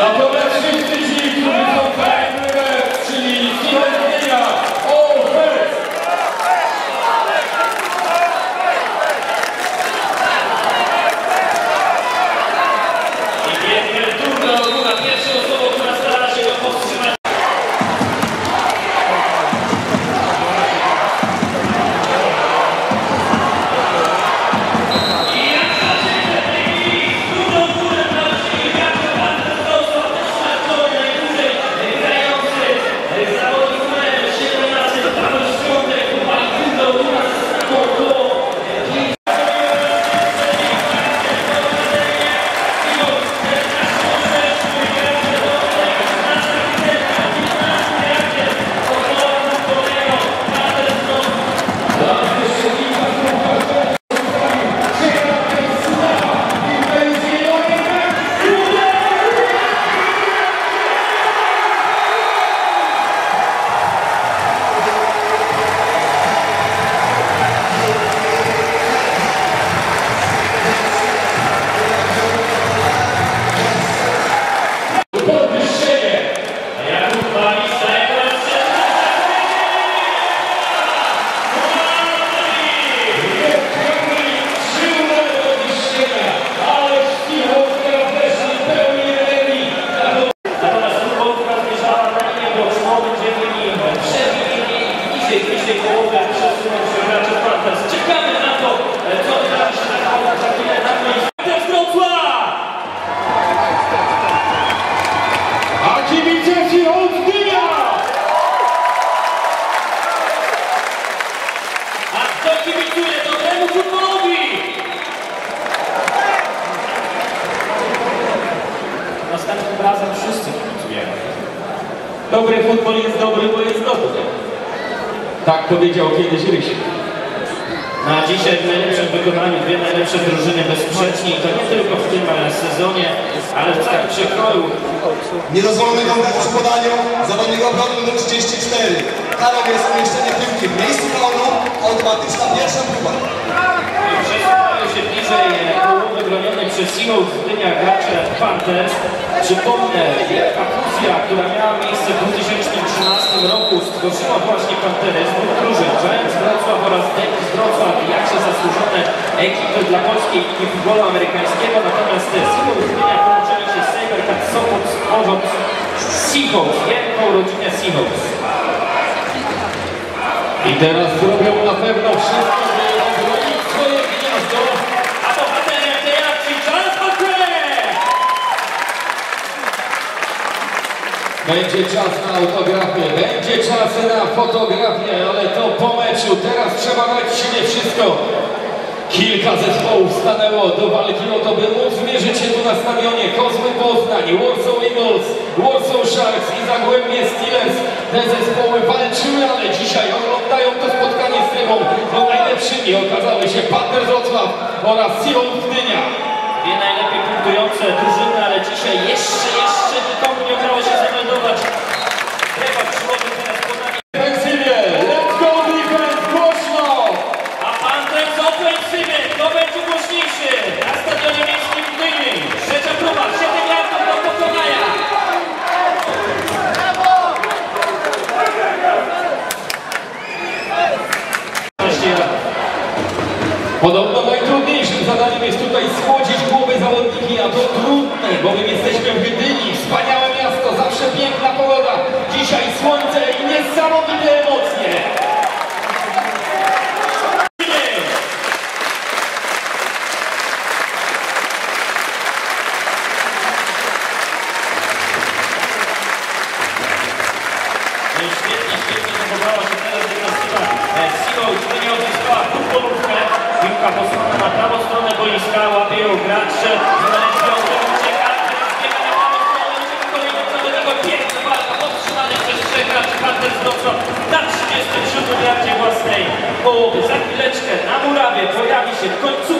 Natomiast wszyscy Tak powiedział kiedyś Rysiek. Na dzisiaj w najlepszym wykonaniu dwie najlepsze drużyny bezsprzecznie i to nie tylko w tym sezonie, ale w tak przekroju. Niedozwolony kontakt przy podaniu, zawodnik obrony numer 34. Karą jest umieszczenie piłki w miejscu faulu, automatyczna pierwsza próba. Bliżej połowy bronionej przez Simon Gdynia gracze Panthers. Przypomnę, wielka fuzja, która miała miejsce w 2013 roku, stworzyła właśnie Pantery z dwóch drużyn, Giants Wrocław oraz Davis Wrocław, jakże zasłużone ekipy dla polskiej ligi futbolu amerykańskiego, natomiast Simon Gdynia połączenie się z Sabercat Sopot, tworząc Seahawks, wielką rodzinę Seahawks. I teraz zrobią na pewno wszystko, Będzie czas na autografię, będzie czas na fotografię, ale to po meczu. Teraz trzeba dać siebie wszystko. Kilka zespołów stanęło do walki o to, by móc zmierzyć się tu na stadionie. Kozły Poznań, Warsaw Eagles, Warsaw Sharks i Zagłębie Steelers. Te zespoły walczyły, ale dzisiaj oglądają to spotkanie z trybą. No najlepszymi okazały się Panter Wrocław oraz Sion Gdynia. Dwie najlepiej punktujące drużyny, ale dzisiaj jeszcze, jeszcze nikomu nie udało się zameldować. Trudne, bowiem jesteśmy w Gdyni, się w końcówce,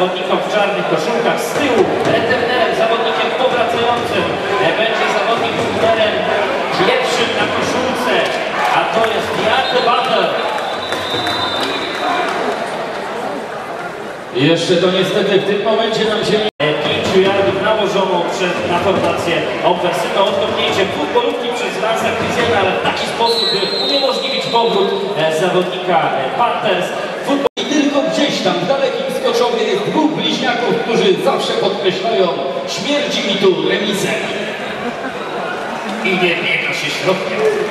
zawodnikom w czarnych koszulkach z tyłu, returnerem, zawodnikiem powracającym e, będzie zawodnik numerem pierwszym na koszulce, a to jest Butler. I jeszcze to niestety w tym momencie nam się. E, Pięciu yardów nałożoną przed, na formację ofensywną. Odkopnięcie futbolówki przez Lansa Christiana, ale w taki sposób, by uniemożliwić powrót e, zawodnika Panthers. Którzy zawsze podkreślają śmierci mi tu remisem. i nie biega się środkiem.